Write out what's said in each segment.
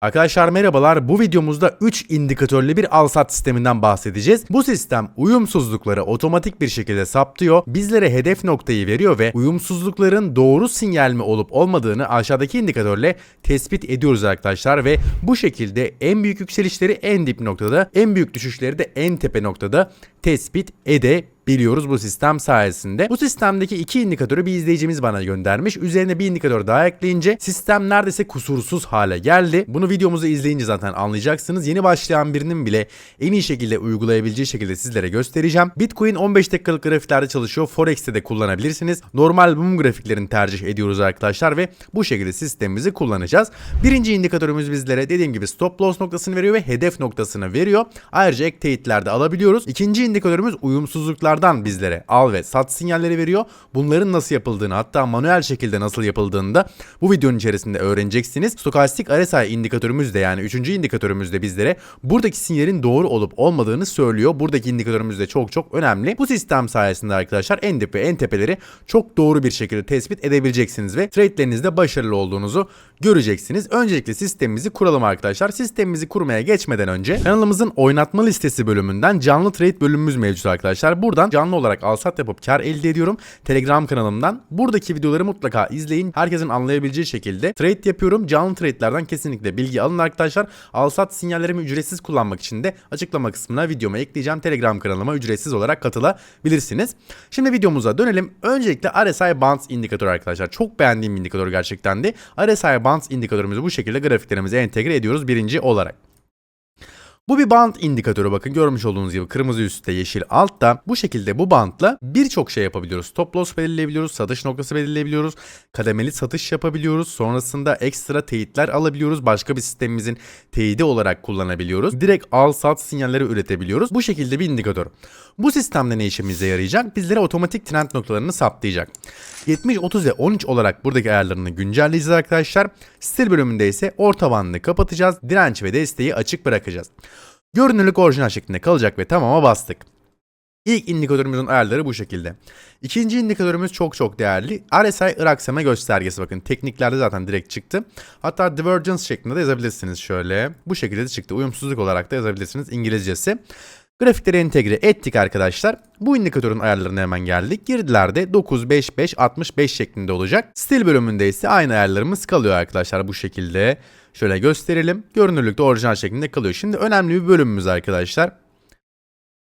Arkadaşlar merhabalar. Bu videomuzda 3 indikatörlü bir al-sat sisteminden bahsedeceğiz. Bu sistem uyumsuzlukları otomatik bir şekilde saptıyor. Bizlere hedef noktayı veriyor ve uyumsuzlukların doğru sinyal mi olup olmadığını aşağıdaki indikatörle tespit ediyoruz arkadaşlar ve bu şekilde en büyük yükselişleri en dip noktada, en büyük düşüşleri de en tepe noktada tespit edebiliyoruz bu sistem sayesinde. Bu sistemdeki iki indikatörü bir izleyicimiz bana göndermiş. Üzerine bir indikatör daha ekleyince sistem neredeyse kusursuz hale geldi. Bunu videomuzu izleyince zaten anlayacaksınız. Yeni başlayan birinin bile en iyi şekilde uygulayabileceği şekilde sizlere göstereceğim. Bitcoin 15 dakikalık grafiklerde çalışıyor. Forex'te de kullanabilirsiniz. Normal mum grafiklerini tercih ediyoruz arkadaşlar ve bu şekilde sistemimizi kullanacağız. Birinci indikatörümüz bizlere dediğim gibi stop loss noktasını veriyor ve hedef noktasını veriyor. Ayrıca ek teyitler de alabiliyoruz. İkinci indikatörümüz uyumsuzluklardan bizlere al ve sat sinyalleri veriyor. Bunların nasıl yapıldığını hatta manuel şekilde nasıl yapıldığını da bu videonun içerisinde öğreneceksiniz. Stokastik RSI indikatörümüz de yani üçüncü indikatörümüz de bizlere buradaki sinyalin doğru olup olmadığını söylüyor. Buradaki indikatörümüz de çok çok önemli. Bu sistem sayesinde arkadaşlar en dip ve en tepeleri çok doğru bir şekilde tespit edebileceksiniz ve trade'lerinizde başarılı olduğunuzu göreceksiniz. Öncelikle sistemimizi kuralım arkadaşlar. Sistemimizi kurmaya geçmeden önce kanalımızın oynatma listesi bölümünden canlı trade bölümümüz mevcut arkadaşlar. Buradan canlı olarak alsat yapıp kar elde ediyorum. Telegram kanalımdan. Buradaki videoları mutlaka izleyin. Herkesin anlayabileceği şekilde trade yapıyorum. Canlı trade'lerden kesinlikle bilgi alın arkadaşlar. Alsat sinyallerimi ücretsiz kullanmak için de açıklama kısmına videoma ekleyeceğim. Telegram kanalıma ücretsiz olarak katılabilirsiniz. Şimdi videomuza dönelim. Öncelikle RSI Bands indikatörü arkadaşlar. Çok beğendiğim indikatör gerçekten de. RSI Bands indikatörümüzü bu şekilde grafiklerimize entegre ediyoruz birinci olarak. Bu bir band indikatörü bakın görmüş olduğunuz gibi kırmızı üstte yeşil altta bu şekilde bu bantla birçok şey yapabiliyoruz. Stop loss belirleyebiliyoruz, satış noktası belirleyebiliyoruz, kademeli satış yapabiliyoruz. Sonrasında ekstra teyitler alabiliyoruz. Başka bir sistemimizin teyidi olarak kullanabiliyoruz. Direkt al sat sinyalleri üretebiliyoruz. Bu şekilde bir indikatör. Bu sistemde ne işimize yarayacak? Bizlere otomatik trend noktalarını saptayacak. 70, 30 ve 13 olarak buradaki ayarlarını güncelleyeceğiz arkadaşlar. Stil bölümünde ise orta bandını kapatacağız. Direnç ve desteği açık bırakacağız. Görünürlük orijinal şeklinde kalacak ve tamama bastık. İlk indikatörümüzün ayarları bu şekilde. İkinci indikatörümüz çok çok değerli. RSI ıraksama göstergesi bakın. Tekniklerde zaten direkt çıktı. Hatta divergence şeklinde de yazabilirsiniz şöyle. Bu şekilde de çıktı. Uyumsuzluk olarak da yazabilirsiniz İngilizcesi. Grafikleri entegre ettik arkadaşlar. Bu indikatörün ayarlarına hemen geldik. Girdilerde 9, 5, 5, 65 şeklinde olacak. Stil bölümünde ise aynı ayarlarımız kalıyor arkadaşlar bu şekilde. Şöyle gösterelim. Görünürlükte orijinal şeklinde kalıyor. Şimdi önemli bir bölümümüz arkadaşlar.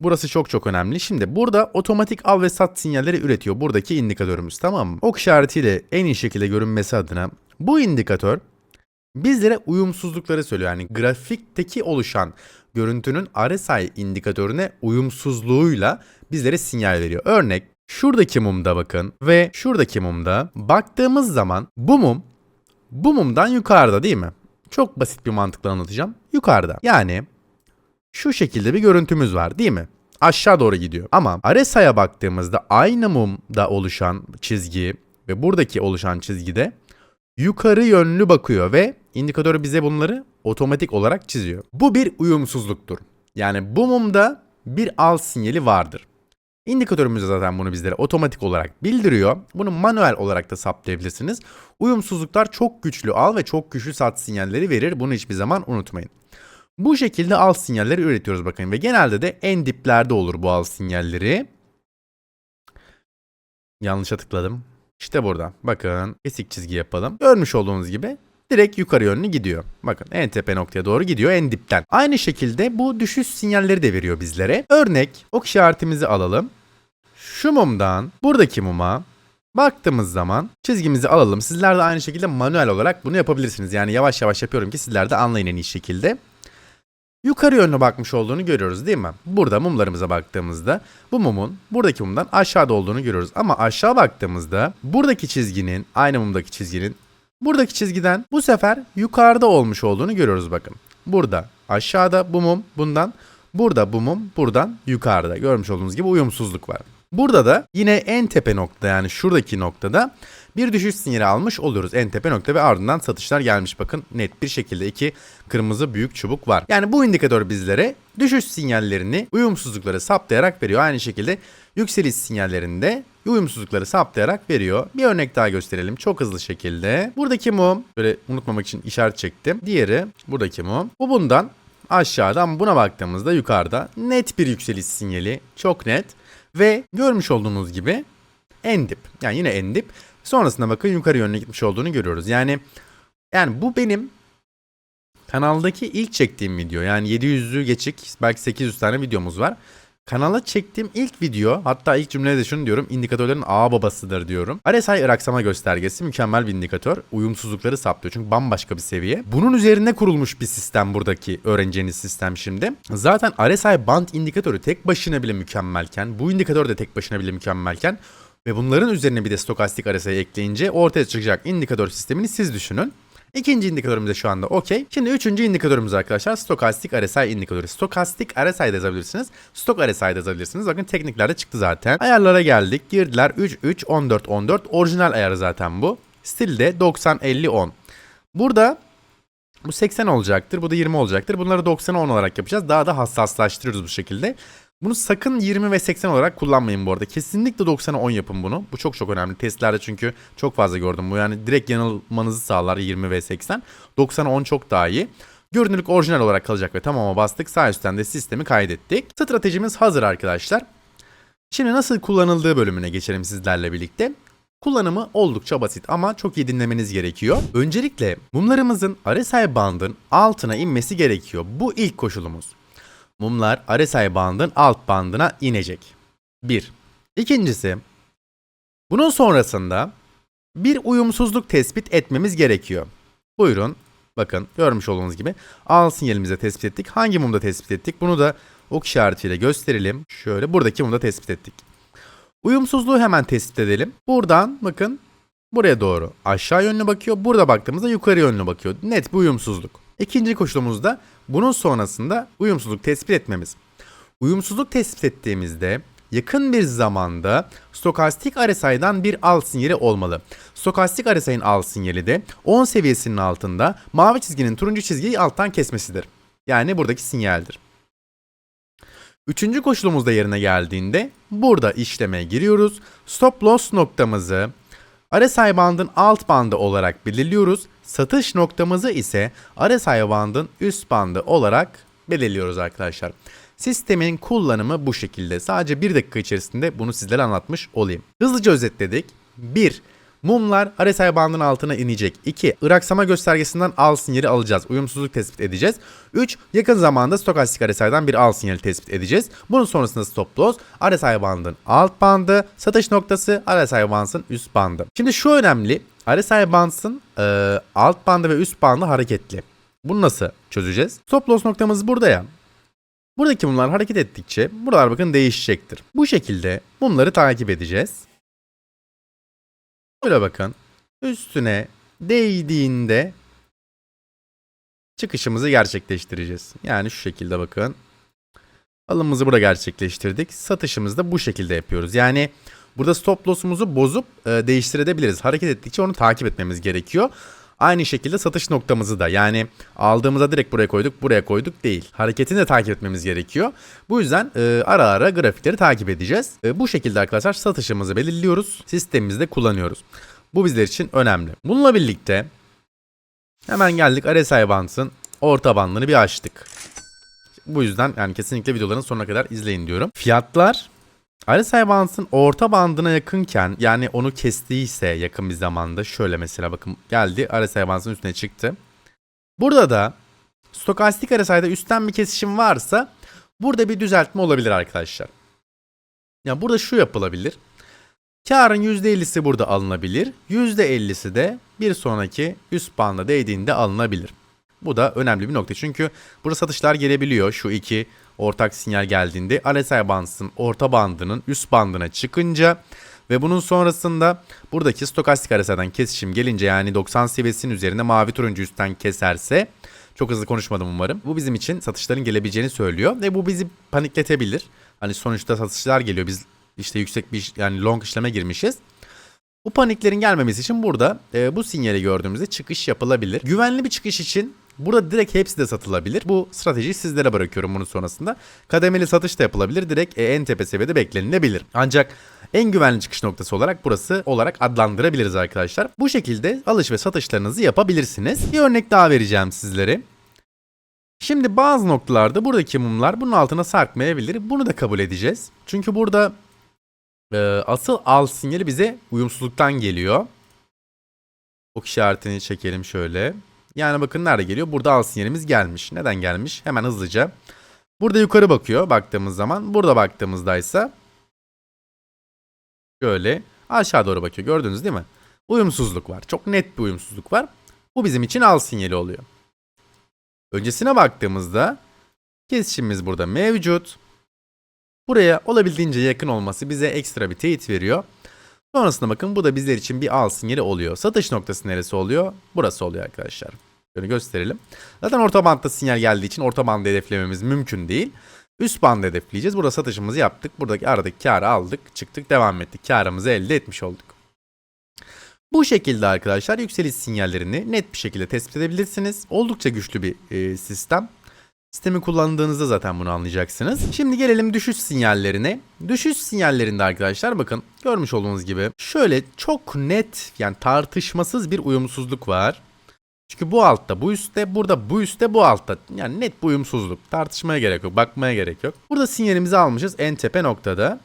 Burası çok çok önemli. Şimdi burada otomatik al ve sat sinyalleri üretiyor. Buradaki indikatörümüz tamam mı? Ok işaretiyle en iyi şekilde görünmesi adına bu indikatör bizlere uyumsuzlukları söylüyor. Yani grafikteki oluşan görüntünün RSI indikatörüne uyumsuzluğuyla bizlere sinyal veriyor. Örnek şuradaki mumda bakın ve şuradaki mumda baktığımız zaman bu mum bu mumdan yukarıda değil mi? Çok basit bir mantıkla anlatacağım. Yukarıda. Yani şu şekilde bir görüntümüz var değil mi? Aşağı doğru gidiyor. Ama RSI'ye baktığımızda aynı mumda oluşan çizgi ve buradaki oluşan çizgide yukarı yönlü bakıyor ve indikatör bize bunları otomatik olarak çiziyor. Bu bir uyumsuzluktur. Yani bu mumda bir al sinyali vardır. İndikatörümüz zaten bunu bizlere otomatik olarak bildiriyor. Bunu manuel olarak da saptayabilirsiniz. Uyumsuzluklar çok güçlü al ve çok güçlü sat sinyalleri verir. Bunu hiçbir zaman unutmayın. Bu şekilde al sinyalleri üretiyoruz bakın ve genelde de en diplerde olur bu al sinyalleri. Yanlışa tıkladım. İşte burada. Bakın kesik çizgi yapalım. Görmüş olduğunuz gibi direkt yukarı yönlü gidiyor. Bakın en tepe noktaya doğru gidiyor en dipten. Aynı şekilde bu düşüş sinyalleri de veriyor bizlere. Örnek ok işaretimizi alalım. Şu mumdan buradaki muma baktığımız zaman çizgimizi alalım. Sizler de aynı şekilde manuel olarak bunu yapabilirsiniz. Yani yavaş yavaş yapıyorum ki sizler de anlayın en iyi şekilde. Yukarı yönlü bakmış olduğunu görüyoruz değil mi? Burada mumlarımıza baktığımızda bu mumun buradaki mumdan aşağıda olduğunu görüyoruz. Ama aşağı baktığımızda buradaki çizginin aynı mumdaki çizginin buradaki çizgiden bu sefer yukarıda olmuş olduğunu görüyoruz bakın. Burada aşağıda bu mum bundan burada bu mum buradan yukarıda görmüş olduğunuz gibi uyumsuzluk var. Burada da yine en tepe nokta yani şuradaki noktada bir düşüş sinyali almış oluyoruz en tepe nokta ve ardından satışlar gelmiş bakın net bir şekilde iki kırmızı büyük çubuk var. Yani bu indikatör bizlere düşüş sinyallerini uyumsuzlukları saptayarak veriyor. Aynı şekilde yükseliş sinyallerinde uyumsuzlukları saptayarak veriyor. Bir örnek daha gösterelim çok hızlı şekilde. Buradaki mum böyle unutmamak için işaret çektim. Diğeri buradaki mum. Bu bundan aşağıda ama buna baktığımızda yukarıda net bir yükseliş sinyali. Çok net. Ve görmüş olduğunuz gibi en dip. Yani yine en dip. Sonrasında bakın yukarı yönüne gitmiş olduğunu görüyoruz. Yani yani bu benim kanaldaki ilk çektiğim video. Yani 700'ü geçik belki 800 tane videomuz var. Kanala çektiğim ilk video hatta ilk cümlede de şunu diyorum indikatörlerin ağ babasıdır diyorum. RSI ıraksama göstergesi mükemmel bir indikatör. Uyumsuzlukları saptıyor çünkü bambaşka bir seviye. Bunun üzerine kurulmuş bir sistem buradaki öğreneceğiniz sistem şimdi. Zaten RSI band indikatörü tek başına bile mükemmelken bu indikatör de tek başına bile mükemmelken ve bunların üzerine bir de stokastik RSI ekleyince ortaya çıkacak indikatör sistemini siz düşünün. İkinci indikatörümüz de şu anda okey. Şimdi üçüncü indikatörümüz arkadaşlar stokastik RSI indikatörü. Stokastik RSI de yazabilirsiniz. Stok RSI de yazabilirsiniz. Bakın tekniklerde çıktı zaten. Ayarlara geldik. Girdiler 3 3 14 14. Orijinal ayarı zaten bu. Stilde 90 50 10. Burada bu 80 olacaktır. Bu da 20 olacaktır. Bunları 90'a 10 olarak yapacağız. Daha da hassaslaştırıyoruz bu şekilde. Bunu sakın 20 ve 80 olarak kullanmayın bu arada. Kesinlikle 90'a 10 yapın bunu. Bu çok çok önemli. Testlerde çünkü çok fazla gördüm bu. Yani direkt yanılmanızı sağlar 20 ve 80. 90'a 10 çok daha iyi. Görünürlük orijinal olarak kalacak ve tamama bastık. Sağ üstten de sistemi kaydettik. Stratejimiz hazır arkadaşlar. Şimdi nasıl kullanıldığı bölümüne geçelim sizlerle birlikte. Kullanımı oldukça basit ama çok iyi dinlemeniz gerekiyor. Öncelikle mumlarımızın RSI bandın altına inmesi gerekiyor. Bu ilk koşulumuz. Mumlar RSI bandın alt bandına inecek. 1. İkincisi, bunun sonrasında bir uyumsuzluk tespit etmemiz gerekiyor. Buyurun, bakın görmüş olduğunuz gibi al sinyalimize tespit ettik. Hangi mumda tespit ettik? Bunu da ok işaretiyle gösterelim. Şöyle buradaki mumda tespit ettik. Uyumsuzluğu hemen tespit edelim. Buradan bakın buraya doğru aşağı yönlü bakıyor. Burada baktığımızda yukarı yönlü bakıyor. Net bir uyumsuzluk. İkinci koşulumuzda bunun sonrasında uyumsuzluk tespit etmemiz. Uyumsuzluk tespit ettiğimizde yakın bir zamanda stokastik RSI'dan bir al sinyali olmalı. Stokastik RSI'nin al sinyali de 10 seviyesinin altında mavi çizginin turuncu çizgiyi alttan kesmesidir. Yani buradaki sinyaldir. Üçüncü koşulumuz da yerine geldiğinde burada işleme giriyoruz. Stop loss noktamızı RSI bandın alt bandı olarak belirliyoruz. Satış noktamızı ise RSI bandın üst bandı olarak belirliyoruz arkadaşlar. Sistemin kullanımı bu şekilde. Sadece bir dakika içerisinde bunu sizlere anlatmış olayım. Hızlıca özetledik. 1. Mumlar RSI bandının altına inecek. 2. Iraksama göstergesinden al sinyali alacağız. Uyumsuzluk tespit edeceğiz. 3. Yakın zamanda stokastik RSI'den bir al sinyali tespit edeceğiz. Bunun sonrasında stop loss, RSI bandın alt bandı, satış noktası, RSI bandın üst bandı. Şimdi şu önemli. RSI bandın e, alt bandı ve üst bandı hareketli. Bunu nasıl çözeceğiz? Stop loss noktamız burada ya. Buradaki mumlar hareket ettikçe buralar bakın değişecektir. Bu şekilde mumları takip edeceğiz. Böyle bakın. Üstüne değdiğinde çıkışımızı gerçekleştireceğiz. Yani şu şekilde bakın. Alımımızı burada gerçekleştirdik. Satışımızı da bu şekilde yapıyoruz. Yani burada stop loss'umuzu bozup e, değiştirebiliriz. Hareket ettikçe onu takip etmemiz gerekiyor. Aynı şekilde satış noktamızı da yani aldığımızda direkt buraya koyduk buraya koyduk değil. Hareketini de takip etmemiz gerekiyor. Bu yüzden e, ara ara grafikleri takip edeceğiz. E, bu şekilde arkadaşlar satışımızı belirliyoruz. Sistemimizde kullanıyoruz. Bu bizler için önemli. Bununla birlikte hemen geldik RSI Bands'ın orta bandını bir açtık. Bu yüzden yani kesinlikle videoların sonuna kadar izleyin diyorum. Fiyatlar RSI Bands'ın orta bandına yakınken yani onu kestiyse yakın bir zamanda şöyle mesela bakın geldi RSI Bands'ın üstüne çıktı. Burada da stokastik RSI'da üstten bir kesişim varsa burada bir düzeltme olabilir arkadaşlar. Yani burada şu yapılabilir. Karın %50'si burada alınabilir. %50'si de bir sonraki üst banda değdiğinde alınabilir. Bu da önemli bir nokta. Çünkü burada satışlar gelebiliyor. Şu iki ortak sinyal geldiğinde RSI bandsın orta bandının üst bandına çıkınca ve bunun sonrasında buradaki stokastik RSI'den kesişim gelince yani 90 seviyesinin üzerinde mavi turuncu üstten keserse çok hızlı konuşmadım umarım. Bu bizim için satışların gelebileceğini söylüyor ve bu bizi panikletebilir. Hani sonuçta satışlar geliyor. Biz işte yüksek bir yani long işleme girmişiz. Bu paniklerin gelmemesi için burada e, bu sinyali gördüğümüzde çıkış yapılabilir. Güvenli bir çıkış için Burada direkt hepsi de satılabilir. Bu stratejiyi sizlere bırakıyorum bunun sonrasında. Kademeli satış da yapılabilir. Direkt e, en tepe seviyede beklenilebilir. Ancak en güvenli çıkış noktası olarak burası olarak adlandırabiliriz arkadaşlar. Bu şekilde alış ve satışlarınızı yapabilirsiniz. Bir örnek daha vereceğim sizlere. Şimdi bazı noktalarda buradaki mumlar bunun altına sarkmayabilir. Bunu da kabul edeceğiz. Çünkü burada e, asıl al sinyali bize uyumsuzluktan geliyor. Ok işaretini çekelim şöyle. Yani bakın nerede geliyor? Burada al sinyalimiz gelmiş. Neden gelmiş? Hemen hızlıca. Burada yukarı bakıyor baktığımız zaman. Burada baktığımızda ise şöyle aşağı doğru bakıyor. Gördünüz değil mi? Uyumsuzluk var. Çok net bir uyumsuzluk var. Bu bizim için al sinyali oluyor. Öncesine baktığımızda kesişimimiz burada mevcut. Buraya olabildiğince yakın olması bize ekstra bir teyit veriyor. Sonrasında bakın bu da bizler için bir al sinyali oluyor. Satış noktası neresi oluyor? Burası oluyor arkadaşlar. Şöyle gösterelim. Zaten orta bantta sinyal geldiği için orta bandı hedeflememiz mümkün değil. Üst bandı hedefleyeceğiz. Burada satışımızı yaptık. Buradaki aradaki karı aldık. Çıktık devam ettik. Karımızı elde etmiş olduk. Bu şekilde arkadaşlar yükseliş sinyallerini net bir şekilde tespit edebilirsiniz. Oldukça güçlü bir e, sistem. Sistemi kullandığınızda zaten bunu anlayacaksınız. Şimdi gelelim düşüş sinyallerine. Düşüş sinyallerinde arkadaşlar bakın görmüş olduğunuz gibi şöyle çok net yani tartışmasız bir uyumsuzluk var. Çünkü bu altta bu üstte burada bu üstte bu altta yani net bir uyumsuzluk tartışmaya gerek yok bakmaya gerek yok. Burada sinyalimizi almışız en tepe noktada.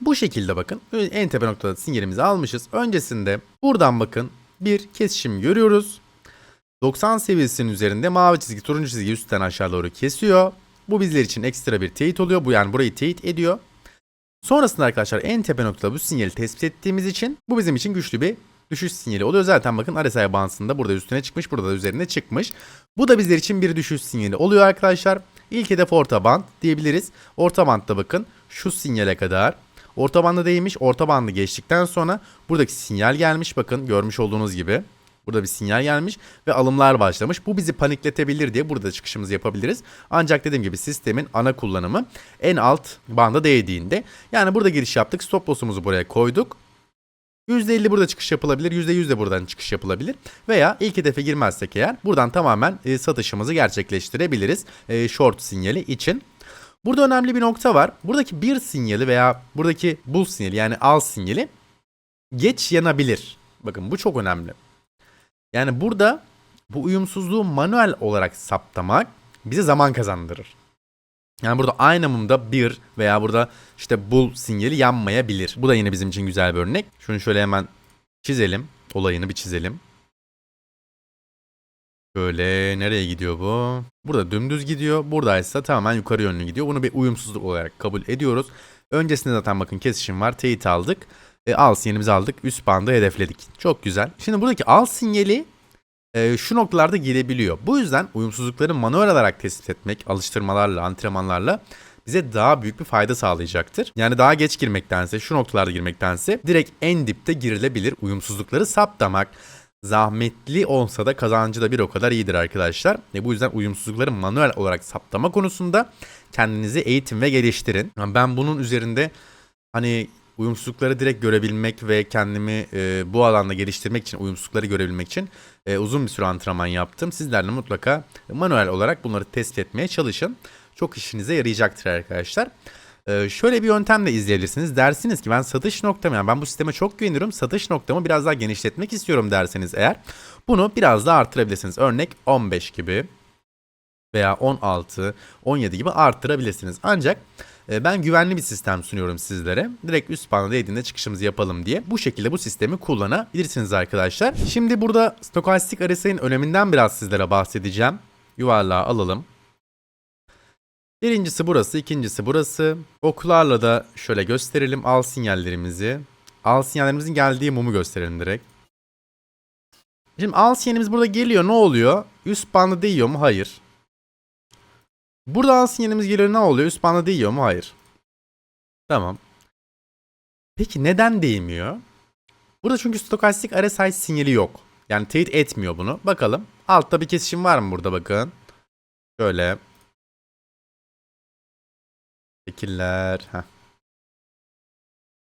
Bu şekilde bakın en tepe noktada sinyalimizi almışız. Öncesinde buradan bakın bir kesişim görüyoruz. 90 seviyesinin üzerinde mavi çizgi turuncu çizgi üstten aşağı doğru kesiyor. Bu bizler için ekstra bir teyit oluyor. Bu yani burayı teyit ediyor. Sonrasında arkadaşlar en tepe noktada bu sinyali tespit ettiğimiz için bu bizim için güçlü bir düşüş sinyali oluyor. Zaten bakın RSI bağıntısında burada üstüne çıkmış burada da üzerine çıkmış. Bu da bizler için bir düşüş sinyali oluyor arkadaşlar. İlk hedef orta band diyebiliriz. Orta bandda bakın şu sinyale kadar Orta bandı değmiş. Orta bandı geçtikten sonra buradaki sinyal gelmiş. Bakın görmüş olduğunuz gibi. Burada bir sinyal gelmiş ve alımlar başlamış. Bu bizi panikletebilir diye burada çıkışımızı yapabiliriz. Ancak dediğim gibi sistemin ana kullanımı en alt banda değdiğinde. Yani burada giriş yaptık. Stop loss'umuzu buraya koyduk. %50 burada çıkış yapılabilir. %100 de buradan çıkış yapılabilir. Veya ilk hedefe girmezsek eğer buradan tamamen e, satışımızı gerçekleştirebiliriz. E, short sinyali için. Burada önemli bir nokta var. Buradaki bir sinyali veya buradaki bull sinyali yani al sinyali geç yanabilir. Bakın bu çok önemli. Yani burada bu uyumsuzluğu manuel olarak saptamak bize zaman kazandırır. Yani burada aynı mumda bir veya burada işte bull sinyali yanmayabilir. Bu da yine bizim için güzel bir örnek. Şunu şöyle hemen çizelim. Olayını bir çizelim. Şöyle nereye gidiyor bu? Burada dümdüz gidiyor. Buradaysa tamamen yukarı yönlü gidiyor. Bunu bir uyumsuzluk olarak kabul ediyoruz. Öncesinde zaten bakın kesişim var. Teyit aldık. E, al sinyalimizi aldık. Üst bandı hedefledik. Çok güzel. Şimdi buradaki al sinyali e, şu noktalarda girebiliyor. Bu yüzden uyumsuzlukları manuel olarak tespit etmek alıştırmalarla, antrenmanlarla bize daha büyük bir fayda sağlayacaktır. Yani daha geç girmektense, şu noktalarda girmektense direkt en dipte girilebilir uyumsuzlukları saptamak zahmetli olsa da kazancı da bir o kadar iyidir arkadaşlar. E bu yüzden uyumsuzlukları manuel olarak saptama konusunda kendinizi eğitim ve geliştirin. Ben bunun üzerinde hani uyumsuzlukları direkt görebilmek ve kendimi e, bu alanda geliştirmek için, uyumsuzlukları görebilmek için e, uzun bir süre antrenman yaptım. Sizler de mutlaka manuel olarak bunları test etmeye çalışın. Çok işinize yarayacaktır arkadaşlar. Ee, şöyle bir yöntem de izleyebilirsiniz. Dersiniz ki ben satış noktamı yani ben bu sisteme çok güveniyorum. Satış noktamı biraz daha genişletmek istiyorum derseniz eğer bunu biraz daha artırabilirsiniz. Örnek 15 gibi veya 16, 17 gibi arttırabilirsiniz. Ancak ben güvenli bir sistem sunuyorum sizlere. Direkt üst panel değdiğinde çıkışımızı yapalım diye. Bu şekilde bu sistemi kullanabilirsiniz arkadaşlar. Şimdi burada stokastik RSI'nin öneminden biraz sizlere bahsedeceğim. Yuvarlağı alalım. Birincisi burası, ikincisi burası. Oklarla da şöyle gösterelim al sinyallerimizi. Al sinyallerimizin geldiği mumu gösterelim direkt. Şimdi al sinyalimiz burada geliyor ne oluyor? Üst bandı değiyor mu? Hayır. Burada al sinyalimiz geliyor ne oluyor? Üst bandı değiyor mu? Hayır. Tamam. Peki neden değmiyor? Burada çünkü stokastik RSI sinyali yok. Yani teyit etmiyor bunu. Bakalım. Altta bir kesişim var mı burada bakın. Şöyle. Heh.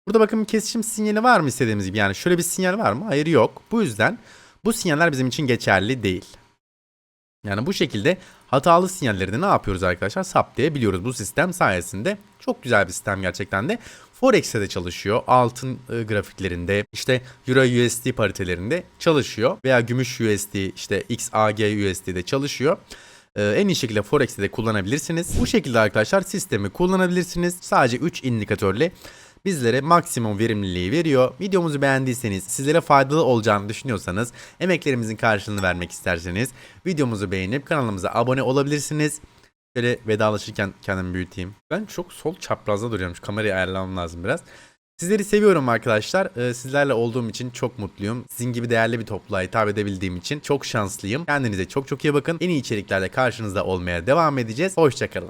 Burada bakın bir kesişim sinyali var mı istediğimiz gibi? Yani şöyle bir sinyal var mı? Hayır yok. Bu yüzden bu sinyaller bizim için geçerli değil. Yani bu şekilde hatalı sinyalleri de ne yapıyoruz arkadaşlar? Saptayabiliyoruz bu sistem sayesinde. Çok güzel bir sistem gerçekten de. Forex'te de çalışıyor. Altın e, grafiklerinde, işte Euro USD paritelerinde çalışıyor. Veya gümüş USD, işte XAG USD'de çalışıyor. Ee, en iyi şekilde Forex'te de kullanabilirsiniz. Bu şekilde arkadaşlar sistemi kullanabilirsiniz. Sadece 3 indikatörle bizlere maksimum verimliliği veriyor. Videomuzu beğendiyseniz, sizlere faydalı olacağını düşünüyorsanız, emeklerimizin karşılığını vermek isterseniz videomuzu beğenip kanalımıza abone olabilirsiniz. Şöyle vedalaşırken kendimi büyüteyim. Ben çok sol çaprazda duruyorum. Şu kamerayı ayarlamam lazım biraz. Sizleri seviyorum arkadaşlar. Ee, sizlerle olduğum için çok mutluyum. Sizin gibi değerli bir topluluğa hitap edebildiğim için çok şanslıyım. Kendinize çok çok iyi bakın. En iyi içeriklerle karşınızda olmaya devam edeceğiz. Hoşçakalın.